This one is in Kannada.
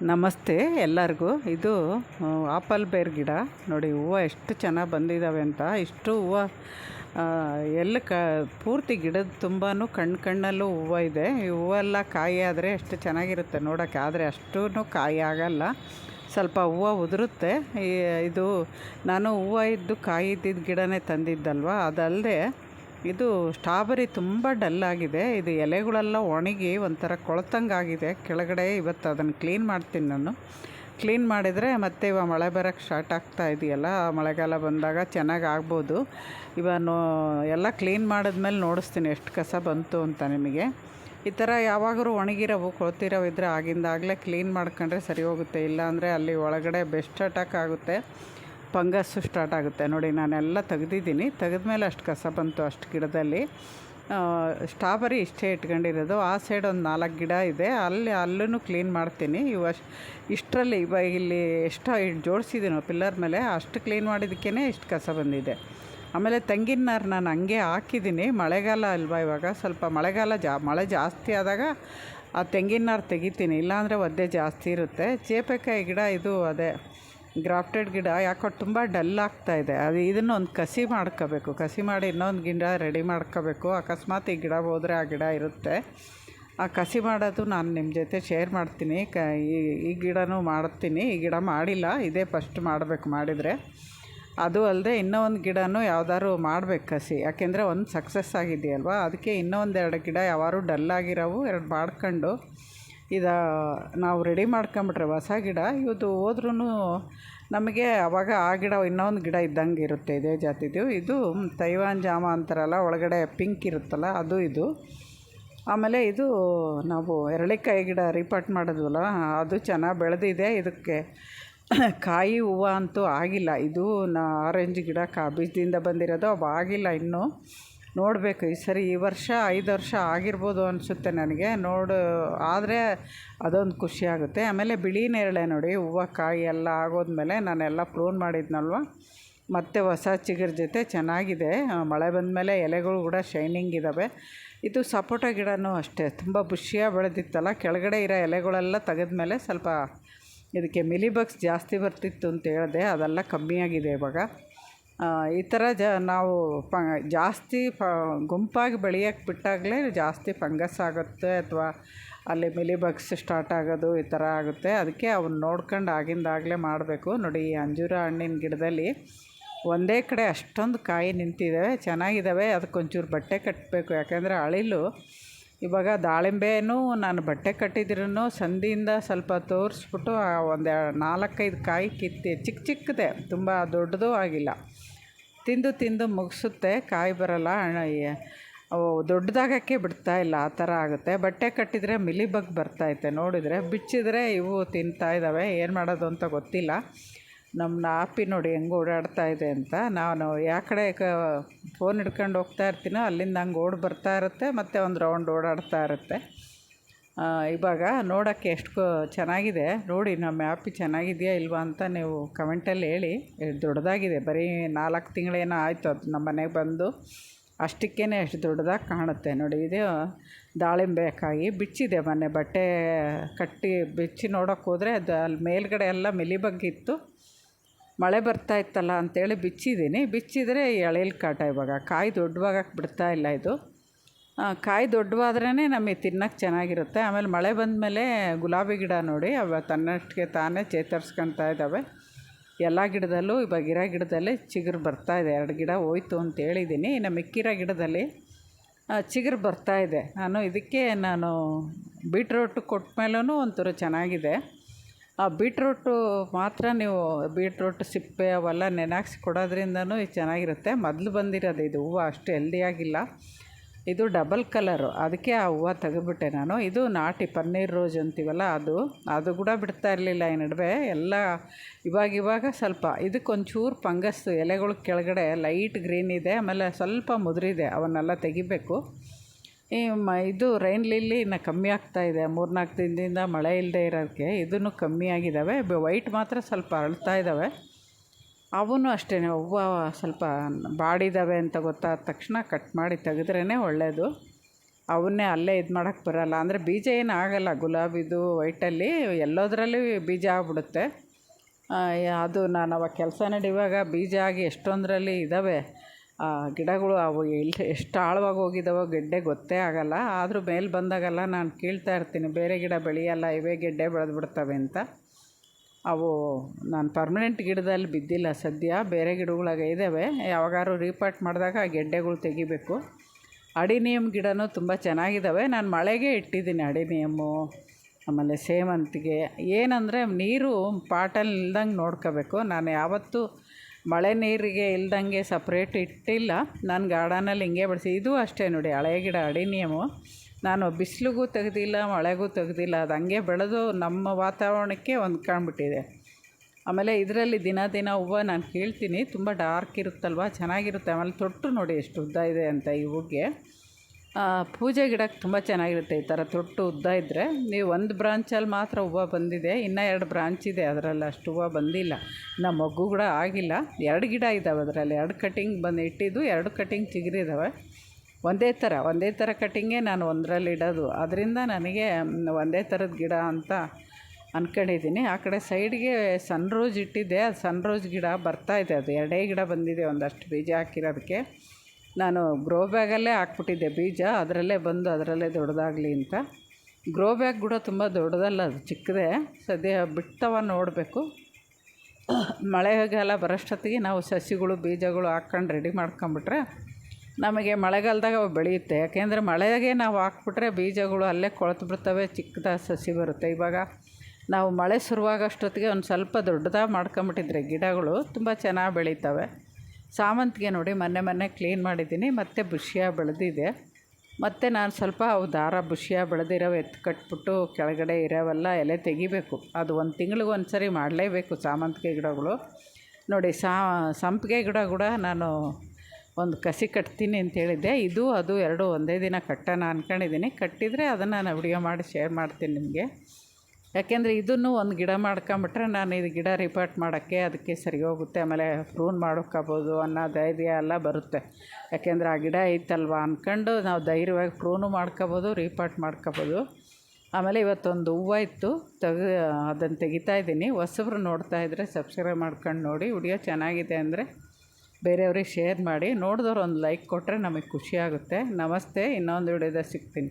ನಮಸ್ತೆ ಎಲ್ಲರಿಗೂ. ಇದು ಆಪಲ್ ಬೇರ್ ಗಿಡ. ನೋಡಿ, ಹೂವು ಎಷ್ಟು ಚೆನ್ನಾಗಿ ಬಂದಿದ್ದಾವೆ ಅಂತ. ಇಷ್ಟು ಹೂವು ಎಲ್ಲ ಕ, ಪೂರ್ತಿ ಗಿಡದ ತುಂಬಾ ಕಣ್ಣು ಕಣ್ಣಲ್ಲೂ ಹೂವು ಇದೆ. ಈ ಹೂವೆಲ್ಲ ಕಾಯಿ ಆದರೆ ಎಷ್ಟು ಚೆನ್ನಾಗಿರುತ್ತೆ ನೋಡೋಕ್ಕೆ. ಆದರೆ ಅಷ್ಟೂ ಕಾಯಿ ಆಗಲ್ಲ. ಸ್ವಲ್ಪ ಹೂವು ಉದುರುತ್ತೆ. ಇದು, ನಾನು ಹೂವು ಇದ್ದು ಕಾಯಿ ಇದ್ದಿದ್ದ ಗಿಡನೇ ತಂದಿದ್ದಲ್ವ? ಅದಲ್ಲದೆ ಇದು ಸ್ಟ್ರಾಬೆರಿ ತುಂಬ ಆಗಿದೆ. ಇದು ಎಲೆಗಳೆಲ್ಲ ಒಣಗಿ ಒಂಥರ ಕೊಳ್ತಂಗಾಗಿದೆ ಕೆಳಗಡೆ ಇವತ್ತು ಅದನ್ನು ಕ್ಲೀನ್ ಮಾಡ್ತೀನಿ ನಾನು. ಕ್ಲೀನ್ ಮಾಡಿದರೆ ಮತ್ತೆ ಇವಾಗ ಮಳೆ ಬರೋಕ್ಕೆ ಸ್ಟಾರ್ಟ್ ಆಗ್ತಾ ಇದೆಯಲ್ಲ ಮಳೆಗಾಲ ಬಂದಾಗ ಚೆನ್ನಾಗಿ ಆಗ್ಬೋದು. ಇವಾಗ ನೋ, ಎಲ್ಲ ಕ್ಲೀನ್ ಮಾಡಿದ್ಮೇಲೆ ನೋಡಿಸ್ತೀನಿ ಎಷ್ಟು ಕಸ ಬಂತು ಅಂತ ನಿಮಗೆ. ಈ ಥರ ಯಾವಾಗಲೂ ಒಣಗಿರೋವು ಕೊಳ್ತಿರೋ ಇದ್ದರೆ ಆಗಿಂದಾಗಲೇ ಕ್ಲೀನ್ ಮಾಡ್ಕೊಂಡ್ರೆ ಸರಿ ಹೋಗುತ್ತೆ. ಇಲ್ಲಾಂದರೆ ಅಲ್ಲಿ ಒಳಗಡೆ ಬೆಸ್ಟ್ ಅಟ್ಯಾಕ್ ಆಗುತ್ತೆ. ಫಂಗಸ್ಸು ಸ್ಟಾರ್ಟ್ ಆಗುತ್ತೆ. ನೋಡಿ, ನಾನೆಲ್ಲ ತೆಗೆದಿದ್ದೀನಿ. ತೆಗೆದ ಮೇಲೆ ಅಷ್ಟು ಕಸ ಬಂತು ಅಷ್ಟು ಗಿಡದಲ್ಲಿ. ಸ್ಟ್ರಾಬೆರಿ ಇಷ್ಟೇ ಇಟ್ಕೊಂಡಿರೋದು. ಆ ಸೈಡ್ ಒಂದು ನಾಲ್ಕು ಗಿಡ ಇದೆ. ಅಲ್ಲಿ ಅಲ್ಲೂ ಕ್ಲೀನ್ ಮಾಡ್ತೀನಿ. ಇವ ಇಷ್ಟರಲ್ಲಿ ಇವಾಗ ಇಲ್ಲಿ ಎಷ್ಟು ಜೋಡಿಸಿದ್ದೀನೋ ಪಿಲ್ಲರ್ ಮೇಲೆ, ಅಷ್ಟು ಕ್ಲೀನ್ ಮಾಡಿದ್ದಕ್ಕೇ ಇಷ್ಟು ಕಸ ಬಂದಿದೆ. ಆಮೇಲೆ ತೆಂಗಿನ ನಾರು ನಾನು ಹಂಗೆ ಹಾಕಿದ್ದೀನಿ. ಮಳೆಗಾಲ ಅಲ್ವಾ ಇವಾಗ? ಸ್ವಲ್ಪ ಮಳೆಗಾಲ ಜಾ, ಮಳೆ ಜಾಸ್ತಿ ಆದಾಗ ಆ ತೆಂಗಿನ ನಾರು ತೆಗಿತೀನಿ. ಇಲ್ಲಾಂದರೆ ಒದ್ದೆ ಜಾಸ್ತಿ ಇರುತ್ತೆ. ಚೇಪೆಕಾಯಿ ಗಿಡ ಇದು ಅದೇ. ಗ್ರಾಫ್ಟೆಡ್ ಗಿಡ ಯಾಕೋ ತುಂಬ ಡಲ್ ಆಗ್ತಾ ಇದೆ. ಅದು ಇದನ್ನು ಒಂದು ಕಸಿ ಮಾಡ್ಕೋಬೇಕು. ಕಸಿ ಮಾಡಿ ಇನ್ನೊಂದು ಗಿಡ ರೆಡಿ ಮಾಡ್ಕೋಬೇಕು. ಅಕಸ್ಮಾತ್ ಈ ಗಿಡ ಹೋದರೆ ಆ ಗಿಡ ಇರುತ್ತೆ. ಆ ಕಸಿ ಮಾಡೋದು ನಾನು ನಿಮ್ಮ ಜೊತೆ ಶೇರ್ ಮಾಡ್ತೀನಿ. ಕ, ಈ ಈ ಗಿಡನೂ ಮಾಡ್ತೀನಿ. ಈ ಗಿಡ ಮಾಡಿಲ್ಲ, ಇದೇ ಫಸ್ಟ್ ಮಾಡಬೇಕು ಮಾಡಿದರೆ. ಅದು ಅಲ್ಲದೆ ಇನ್ನೂ ಒಂದು ಗಿಡನೂ ಯಾವ್ದಾದ್ರು ಮಾಡಬೇಕು ಕಸಿ. ಯಾಕೆಂದರೆ ಒಂದು ಸಕ್ಸಸ್ ಆಗಿದೆಯಲ್ವ? ಅದಕ್ಕೆ ಇನ್ನೂ ಒಂದು ಎರಡು ಗಿಡ ಯಾವಾರು ಡಲ್ ಆಗಿರೋವು, ಎರಡು ಮಾಡ್ಕೊಂಡು ಇದು ನಾವು ರೆಡಿ ಮಾಡ್ಕೊಂಬಿಟ್ರೆ ಹೊಸ ಗಿಡ ಇವತ್ತು ಹೋದ್ರೂ ನಮಗೆ ಅವಾಗ ಆ ಗಿಡ ಇನ್ನೊಂದು ಗಿಡ ಇದ್ದಂಗೆ ಇರುತ್ತೆ ಇದೇ ಜಾತಿದು. ಇದು ತೈವಾನ್ ಜಾಮ ಅಂತಾರಲ್ಲ, ಒಳಗಡೆ ಪಿಂಕ್ ಇರುತ್ತಲ್ಲ, ಅದು ಇದು. ಆಮೇಲೆ ಇದು ನಾವು ಎರಳಿಕಾಯಿ ಗಿಡ ರೀಪಾಟ್ ಮಾಡಿದ್ವಲ್ಲ, ಅದು ಚೆನ್ನಾಗಿ ಬೆಳೆದಿದೆ. ಇದಕ್ಕೆ ಕಾಯಿ ಹೂವು ಅಂತೂ ಆಗಿಲ್ಲ. ಇದು ನಾ ಆರೆಂಜ್ ಗಿಡ ಕಾ ಬೀಜದಿಂದ ಬಂದಿರೋದು ಅವು ಆಗಿಲ್ಲ ಇನ್ನೂ. ನೋಡಬೇಕು, ಈ ಸರಿ ಈ ವರ್ಷ ಐದು ವರ್ಷ ಆಗಿರ್ಬೋದು ಅನಿಸುತ್ತೆ ನನಗೆ. ನೋಡು, ಆದರೆ ಅದೊಂದು ಖುಷಿ ಆಗುತ್ತೆ. ಆಮೇಲೆ ಬಿಳಿ ನೇರಳೆ ನೋಡಿ, ಹೂವು, ಕಾಯಿ ಎಲ್ಲ ಆಗೋದ್ಮೇಲೆ ನಾನೆಲ್ಲ ಪ್ರೂನ್ ಮಾಡಿದ್ನಲ್ವ? ಮತ್ತು ಹೊಸ ಚಿಗುರ್ ಜೊತೆ ಚೆನ್ನಾಗಿದೆ. ಮಳೆ ಮಳೆ ಬಂದಮೇಲೆ ಎಲೆಗಳು ಕೂಡ ಶೈನಿಂಗ್ ಇದ್ದಾವೆ ಇದು ಸಪೋಟ ಗಿಡನೂ ಅಷ್ಟೇ. ತುಂಬ ಬುಷಿಯಾಗಿ ಬೆಳೆದಿತ್ತಲ್ಲ, ಕೆಳಗಡೆ ಇರೋ ಎಲೆಗಳೆಲ್ಲ ತೆಗೆದ್ಮೇಲೆ ಸ್ವಲ್ಪ ಇದಕ್ಕೆ ಮಿಲಿಬಗ್ಸ್ ಜಾಸ್ತಿ ಬರ್ತಿತ್ತು ಅಂತ ಹೇಳಿದೆ. ಅದೆಲ್ಲ ಕಮ್ಮಿಯಾಗಿದೆ ಇವಾಗ. ಈ ಥರ ಜ, ನಾವು ಪ, ಜಾಸ್ತಿ ಫ ಗುಂಪಾಗಿ ಬೆಳೆಯೋಕ್ಕೆ ಬಿಟ್ಟಾಗಲೇ ಜಾಸ್ತಿ ಫಂಗಸ್ ಆಗುತ್ತೆ ಅಥವಾ ಅಲ್ಲಿ ಮಿಲಿಬಗ್ಸ್ ಸ್ಟಾರ್ಟ್ ಆಗೋದು ಈ ಥರ ಆಗುತ್ತೆ. ಅದಕ್ಕೆ ಅವನ್ನ ನೋಡ್ಕೊಂಡು ಆಗಿಂದಾಗಲೇ ಮಾಡಬೇಕು. ನೋಡಿ, ಈ ಅಂಜೂರ ಹಣ್ಣಿನ ಗಿಡದಲ್ಲಿ ಒಂದೇ ಕಡೆ ಅಷ್ಟೊಂದು ಕಾಯಿ ನಿಂತಿದ್ದಾವೆ ಚೆನ್ನಾಗಿದ್ದಾವೆ ಅದಕ್ಕೊಂಚೂರು ಬಟ್ಟೆ ಕಟ್ಟಬೇಕು ಯಾಕೆಂದರೆ ಅಳಿಲು ಇವಾಗ ದಾಳಿಂಬೆನೂ ನಾನು ಬಟ್ಟೆ ಕಟ್ಟಿದ್ರೂ ಸಂದಿಯಿಂದ ಸ್ವಲ್ಪ ತೋರಿಸ್ಬಿಟ್ಟು ಒಂದು ನಾಲ್ಕೈದು ಕಾಯಿ ಕಿತ್ತಿ ಚಿಕ್ಕ ಚಿಕ್ಕದೆ ತುಂಬ ದೊಡ್ಡದೂ ಆಗಿಲ್ಲ. ತಿಂದು ತಿಂದು ಮುಗಿಸುತ್ತೆ, ಕಾಯಿ ಬರಲ್ಲ. ದೊಡ್ಡದಾಗಕ್ಕೆ ಬಿಡ್ತಾ ಇಲ್ಲ, ಆ ಥರ ಆಗುತ್ತೆ. ಬಟ್ಟೆ ಕಟ್ಟಿದರೆ ಮಿಲಿಬಗ್ ಬರ್ತೈತೆ ನೋಡಿದರೆ ಬಿಚ್ಚಿದ್ರೆ ಇವು ತಿಂತಾ ಇದ್ದಾವೆ ಏನು ಮಾಡೋದು ಅಂತ ಗೊತ್ತಿಲ್ಲ. ನಮ್ಮ ಆಪಿ ನೋಡಿ ಹೆಂಗೆ ಓಡಾಡ್ತಾ ಇದೆ ಅಂತ. ನಾನು ಯಾವ ಕಡೆ ಫೋನ್ ಹಿಡ್ಕೊಂಡು ಹೋಗ್ತಾ ಇರ್ತೀನೋ, ಅಲ್ಲಿಂದ ಹಂಗೆ ಓಡಿ ಬರ್ತಾ ಇರುತ್ತೆ, ಮತ್ತು ಒಂದು ರೌಂಡ್ ಓಡಾಡ್ತಾ ಇರುತ್ತೆ. ಇವಾಗ ನೋಡೋಕ್ಕೆ ಎಷ್ಟು ಚೆನ್ನಾಗಿದೆ. ನೋಡಿ, ನಮ್ಮ ಆ್ಯಪ್ ಚೆನ್ನಾಗಿದೆಯಾ ಇಲ್ವಾ ಅಂತ ನೀವು ಕಮೆಂಟಲ್ಲಿ ಹೇಳಿ. ದೊಡ್ಡದಾಗಿದೆ. ಬರೀ ನಾಲ್ಕು ತಿಂಗಳೇನೋ ಆಯಿತು ಅದು ನಮ್ಮ ಮನೆಗೆ ಬಂದು. ಅಷ್ಟಕ್ಕೇ ಎಷ್ಟು ದೊಡ್ಡದಾಗಿ ಕಾಣುತ್ತೆ. ನೋಡಿ, ಇದು ದಾಳಿಂಬೆ ಕಾಯಿ ಬಿಚ್ಚಿದೆ ಮೊನ್ನೆ. ಬಟ್ಟೆ ಕಟ್ಟಿ ಬಿಚ್ಚಿ ನೋಡೋಕೆ ಹೋದರೆ ಅದು ಅಲ್ಲಿ ಮೇಲ್ಗಡೆ ಎಲ್ಲ ಮಿಲಿಬಗ್ಗಿತ್ತು. ಮಳೆ ಬರ್ತಾ ಇತ್ತಲ್ಲ ಅಂತೇಳಿ ಬಿಚ್ಚಿದ್ದೀನಿ. ಬಿಚ್ಚಿದರೆ ಎಳೇಲಿ ಕಾಟ ಇವಾಗ. ಕಾಯಿ ದೊಡ್ಡವಾಗಕ್ಕೆ ಬಿಡ್ತಾ ಇಲ್ಲ ಇದು. ಕಾಯಿ ದೊಡ್ಡವಾದ್ರೇ ನಮಗೆ ತಿನ್ನೋಕ್ಕೆ ಚೆನ್ನಾಗಿರುತ್ತೆ. ಆಮೇಲೆ ಮಳೆ ಬಂದಮೇಲೆ ಗುಲಾಬಿ ಗಿಡ ನೋಡಿ, ಅವ ತನ್ನಷ್ಟಕ್ಕೆ ತಾನೇ ಚೇತರಿಸ್ಕೊಳ್ತಾ ಇದ್ದಾವೆ. ಎಲ್ಲ ಗಿಡದಲ್ಲೂ ಇವಾಗ ಗಿರ ಗಿಡದಲ್ಲಿ ಚಿಗುರು ಇದೆ. ಎರಡು ಗಿಡ ಹೋಯ್ತು ಅಂತ ಹೇಳಿದ್ದೀನಿ ಇನ್ನು ಮಿಕ್ಕಿರೋ ಗಿಡದಲ್ಲಿ ಚಿಗುರು ಇದೆ. ನಾನು ಇದಕ್ಕೆ, ನಾನು ಬೀಟ್ರೋಟ್ ಕೊಟ್ಟ ಮೇಲೂ ಒಂಥರ ಚೆನ್ನಾಗಿದೆ. ಆ ಬೀಟ್ರೋಟು ಮಾತ್ರ ನೀವು ಬೀಟ್ರೂಟ್ ಸಿಪ್ಪೆ ಅವೆಲ್ಲ ನೆನಾಕ್ಸಿ ಕೊಡೋದ್ರಿಂದನೂ ಚೆನ್ನಾಗಿರುತ್ತೆ. ಮೊದಲು ಬಂದಿರೋದು ಇದು ಹೂವು ಅಷ್ಟು ಹೆಲ್ದಿಯಾಗಿಲ್ಲ ಇದು ಡಬಲ್ ಕಲರು. ಅದಕ್ಕೆ ಆ ಹೂವು ತೆಗೆದ್ಬಿಟ್ಟೆ ನಾನು. ಇದು ನಾಟಿ ಪನ್ನೀರ್ ರೋಜ್ ಅಂತೀವಲ್ಲ ಅದು. ಅದು ಕೂಡ ಬಿಡ್ತಾ ಇರಲಿಲ್ಲ ಈ ನಡುವೆ. ಎಲ್ಲ ಇವಾಗ ಇವಾಗ ಸ್ವಲ್ಪ. ಇದಕ್ಕೊಂಚೂರು ಫಂಗಸ್, ಎಲೆಗಳ ಕೆಳಗಡೆ ಲೈಟ್ ಗ್ರೀನ್ ಇದೆ. ಆಮೇಲೆ ಸ್ವಲ್ಪ ಮುದುರಿದೆ. ಅವನ್ನೆಲ್ಲ ತೆಗಿಬೇಕು. ಈ ಮ, ಇದು ರೈನ್ ಲಿಲ್ಲಿ ಇನ್ನು ಕಮ್ಮಿ ಆಗ್ತಾ ಇದೆ. ಮೂರ್ನಾಲ್ಕು ದಿನದಿಂದ ಮಳೆ ಇಲ್ಲದೆ ಇರೋದಕ್ಕೆ. ಇದನ್ನು ಕಮ್ಮಿ ಆಗಿದ್ದಾವೆ. ವೈಟ್ ಮಾತ್ರ ಸ್ವಲ್ಪ ಅರಳ್ತಾ ಇದ್ದಾವೆ. ಅವೂ ಅಷ್ಟೇ, ಅವ್ವ ಸ್ವಲ್ಪ ಬಾಡಿದ್ದಾವೆ ಅಂತ ಗೊತ್ತಾದ ತಕ್ಷಣ ಕಟ್ ಮಾಡಿ ತೆಗೆದ್ರೇ ಒಳ್ಳೆಯದು ಅವನ್ನೇ ಅಲ್ಲೇ ಇದು ಮಾಡೋಕ್ಕೆ ಬರೋಲ್ಲ. ಅಂದರೆ ಬೀಜ ಏನು ಆಗೋಲ್ಲ. ಗುಲಾಬಿದು ವೈಟಲ್ಲಿ ಎಲ್ಲದರಲ್ಲಿ ಬೀಜ ಆಗ್ಬಿಡುತ್ತೆ. ಅದು ನಾನು ಅವಾಗ ಕೆಲಸ ನಡೆಯುವಾಗ ಬೀಜ ಆಗಿ ಎಷ್ಟೊಂದರಲ್ಲಿ ಇದ್ದಾವೆ ಗಿಡಗಳು ಅವು ಎಲ್ಲಿ ಎಷ್ಟು ಆಳವಾಗಿ ಹೋಗಿದ್ದಾವೋ ಗೆಡ್ಡೆ ಗೊತ್ತೇ ಆಗಲ್ಲ. ಆದರೂ ಮೇಲೆ ಬಂದಾಗೆಲ್ಲ ನಾನು ಕೇಳ್ತಾ ಇರ್ತೀನಿ, ಬೇರೆ ಗಿಡ ಬೆಳೆಯಲ್ಲ, ಇವೇ ಗೆಡ್ಡೆ ಬೆಳೆದ್ಬಿಡ್ತವೆ ಅಂತ. ಅವು ನಾನು ಪರ್ಮನೆಂಟ್ ಗಿಡದಲ್ಲಿ ಬಿದ್ದಿಲ್ಲ ಸದ್ಯ. ಬೇರೆ ಗಿಡಗಳಾಗ ಇದ್ದಾವೆ. ಯಾವಾಗಾದ್ರು ರೀಪಾಟ್ ಮಾಡಿದಾಗ ಆ ಗೆಡ್ಡೆಗಳು ತೆಗಿಬೇಕು. ಅಡಿನಿಯಮ್ ಗಿಡನೂ ತುಂಬ ಚೆನ್ನಾಗಿದ್ದಾವೆ. ನಾನು ಮಳೆಗೆ ಇಟ್ಟಿದ್ದೀನಿ ಅಡಿನಿಯಮ್ಮು ಆಮೇಲೆ ಸೇವಂತಿಗೆ. ಏನಂದರೆ ನೀರು ಪಾಟಲ್ಲಿ ಇಲ್ದಂಗೆ ನೋಡ್ಕೋಬೇಕು. ನಾನು ಯಾವತ್ತೂ ಮಳೆ ನೀರಿಗೆ ಇಲ್ದಂಗೆ ಸಪ್ರೇಟ್ ಇಟ್ಟಿಲ್ಲ. ನಾನು ಗಾರ್ಡನಲ್ಲಿ ಹಿಂಗೆ ಬೆಳೆಸಿ. ಇದು ಅಷ್ಟೇ ನೋಡಿ, ಹಳೆ ಗಿಡ ಅಡಿನಿಯಮು ನಾನು ಬಿಸಿಲಿಗೂ ತೆಗೆದಿಲ್ಲ, ಮಳೆಗೂ ತೆಗೆದಿಲ್ಲ, ಅದು ಹಂಗೆ ಬೆಳೆದು ನಮ್ಮ ವಾತಾವರಣಕ್ಕೆ ಹೊಂದ್ಕೊಂಡ್ಬಿಟ್ಟಿದೆ ಆಮೇಲೆ ಇದರಲ್ಲಿ ದಿನ ದಿನ ಹೂವು ನಾನು ಕೇಳ್ತೀನಿ, ತುಂಬ ಡಾರ್ಕ್ ಇರುತ್ತಲ್ವ, ಚೆನ್ನಾಗಿರುತ್ತೆ, ಆಮೇಲೆ ತೊಟ್ಟು ನೋಡಿ ಎಷ್ಟು ಉದ್ದ ಇದೆ ಅಂತ ಈ ಹೂವಿಗೆ. ಪೂಜೆ ಗಿಡಕ್ಕೆ ತುಂಬ ಚೆನ್ನಾಗಿರುತ್ತೆ ಈ ಥರ ತೊಟ್ಟು ಉದ್ದ ಇದ್ದರೆ ನೀವು ಒಂದು ಬ್ರಾಂಚಲ್ಲಿ ಮಾತ್ರ ಹೂವು ಬಂದಿದೆ, ಇನ್ನೂ ಎರಡು ಬ್ರಾಂಚ್ ಇದೆ, ಅದರಲ್ಲಿ ಅಷ್ಟು ಹೂವು ಬಂದಿಲ್ಲ. ನಮ್ಮ ಮಗ್ಗು ಕೂಡ ಆಗಿಲ್ಲ. ಎರಡು ಗಿಡ ಇದ್ದಾವೆ ಅದರಲ್ಲಿ, ಎರಡು ಕಟಿಂಗ್ ಬಂದು ಇಟ್ಟಿದ್ದು, ಎರಡು ಕಟಿಂಗ್ ಚಿಗುರಿದ್ದಾವೆ ಒಂದೇ ಥರ ಒಂದೇ ಥರ ಕಟ್ಟಿಂಗೇ ನಾನು ಒಂದರಲ್ಲಿ ಇಡೋದು. ಅದರಿಂದ ನನಗೆ ಒಂದೇ ಥರದ ಗಿಡ ಅಂತ ಅಂದ್ಕೊಂಡಿದ್ದೀನಿ ಆ ಕಡೆ ಸೈಡ್ಗೆ ಸನ್ ರೋಸ್ ಇಟ್ಟಿದ್ದೆ. ಅದು ಸನ್ ರೋಸ್ ಗಿಡ ಬರ್ತಾ ಇದೆ. ಅದು ಎರಡೇ ಗಿಡ ಬಂದಿದೆ ಒಂದಷ್ಟು ಬೀಜ ಹಾಕಿರೋದಕ್ಕೆ. ನಾನು ಗ್ರೋ ಬ್ಯಾಗಲ್ಲೇ ಹಾಕ್ಬಿಟ್ಟಿದ್ದೆ ಬೀಜ. ಅದರಲ್ಲೇ ಬಂದು ಅದರಲ್ಲೇ ದೊಡ್ಡದಾಗಲಿ ಅಂತ. ಗ್ರೋ ಬ್ಯಾಗ್ ಕೂಡ ತುಂಬ ದೊಡ್ಡದಲ್ಲ, ಅದು ಚಿಕ್ಕದೇ. ಸದ್ಯ ಬಿಡ್ತವ ನೋಡಬೇಕು. ಮಳೆಗಾಲ ಬರೋಷ್ಟೊತ್ತಿಗೆ ನಾವು ಸಸಿಗಳು, ಬೀಜಗಳು ಹಾಕ್ಕೊಂಡು ರೆಡಿ ಮಾಡ್ಕೊಂಬಿಟ್ರೆ ನಮಗೆ ಮಳೆಗಾಲದಾಗ ಅವು ಬೆಳೆಯುತ್ತೆ. ಯಾಕೆಂದರೆ ಮಳೆಗೆ ನಾವು ಹಾಕ್ಬಿಟ್ರೆ ಬೀಜಗಳು ಅಲ್ಲೇ ಕೊಳೆತು ಬಿಡ್ತವೆ ಚಿಕ್ಕದಾಗಿ ಸಸಿ ಬರುತ್ತೆ. ಇವಾಗ ನಾವು ಮಳೆ ಶುರುವಾಗೋಷ್ಟೊತ್ತಿಗೆ ಒಂದು ಸ್ವಲ್ಪ ದೊಡ್ಡದಾಗಿ ಮಾಡ್ಕೊಂಬಿಟ್ಟಿದ್ರೆ ಗಿಡಗಳು ತುಂಬ ಚೆನ್ನಾಗಿ ಬೆಳೀತವೆ. ಸಾಮಂತಿಗೆ ನೋಡಿ ಮೊನ್ನೆ ಮೊನ್ನೆ ಕ್ಲೀನ್ ಮಾಡಿದ್ದೀನಿ, ಮತ್ತು ಬುಷಿಯಾಗಿ ಬೆಳೆದಿದೆ. ಮತ್ತು ನಾನು ಸ್ವಲ್ಪ ಅವು ದಾರ ಬುಷಿಯಾಗಿ ಬೆಳೆದಿರೋ ಎತ್ತು ಕಟ್ಬಿಟ್ಟು ಕೆಳಗಡೆ ಇರೋವೆಲ್ಲ ಎಲೆ ತೆಗಿಬೇಕು. ಅದು ಒಂದು ತಿಂಗ್ಳಿಗೆ ಒಂದು ಸರಿ ಮಾಡಲೇಬೇಕು ಸಾಮಂತಿಗೆ ಗಿಡಗಳು. ನೋಡಿ ಸಾ, ಸಂಪಿಗೆ ಗಿಡ ಕೂಡ ನಾನು ಒಂದು ಕಸಿ ಕಟ್ತೀನಿ ಅಂತ ಹೇಳಿದ್ದೆ. ಇದು, ಅದು ಎರಡು ಒಂದೇ ದಿನ ಕಟ್ಟೋಣ ಅಂದ್ಕೊಂಡಿದ್ದೀನಿ ಕಟ್ಟಿದರೆ ಅದನ್ನು ನಾನು ವಿಡಿಯೋ ಮಾಡಿ ಶೇರ್ ಮಾಡ್ತೀನಿ ನಿಮಗೆ. ಯಾಕೆಂದರೆ ಇದನ್ನು ಒಂದು ಗಿಡ ಮಾಡ್ಕೊಂಬಿಟ್ರೆ ನಾನು ಇದು ಗಿಡ ರಿಪೋರ್ಟ್ ಮಾಡೋಕ್ಕೆ ಅದಕ್ಕೆ ಸರಿ ಹೋಗುತ್ತೆ. ಆಮೇಲೆ ಪ್ರೂನ್ ಮಾಡೋಕ್ಕಾಗ್ಬೋದು ಅನ್ನೋ ಧೈರ್ಯ ಎಲ್ಲ ಬರುತ್ತೆ. ಯಾಕೆಂದರೆ ಆ ಗಿಡ ಐತಲ್ವ ಅಂದ್ಕೊಂಡು ನಾವು ಧೈರ್ಯವಾಗಿ ಪ್ರೂನು ಮಾಡ್ಕೋಬೋದು ರಿಪೋರ್ಟ್ ಮಾಡ್ಕೋಬೋದು. ಆಮೇಲೆ ಇವತ್ತೊಂದು ಹೂವು ಇತ್ತು. ತೆಗೆ, ಅದನ್ನು ತೆಗಿತಾ ಇದ್ದೀನಿ. ಹೊಸಬ್ರು ನೋಡ್ತಾ ಇದ್ದರೆ ಸಬ್ಸ್ಕ್ರೈಬ್ ಮಾಡ್ಕೊಂಡು ನೋಡಿ. ವಿಡಿಯೋ ಚೆನ್ನಾಗಿದೆ ಅಂದರೆ ಬೇರೆಯವ್ರಿಗೆ ಶೇರ್ ಮಾಡಿ ನೋಡಿದವ್ರು ಒಂದು ಲೈಕ್ ಕೊಟ್ಟರೆ ನಮಗೆ ಖುಷಿ ಆಗುತ್ತೆ. ನಮಸ್ತೆ ಇನ್ನೊಂದು ವಿಡಿಯೋದಲ್ಲಿ ಸಿಗ್ತೀನಿ.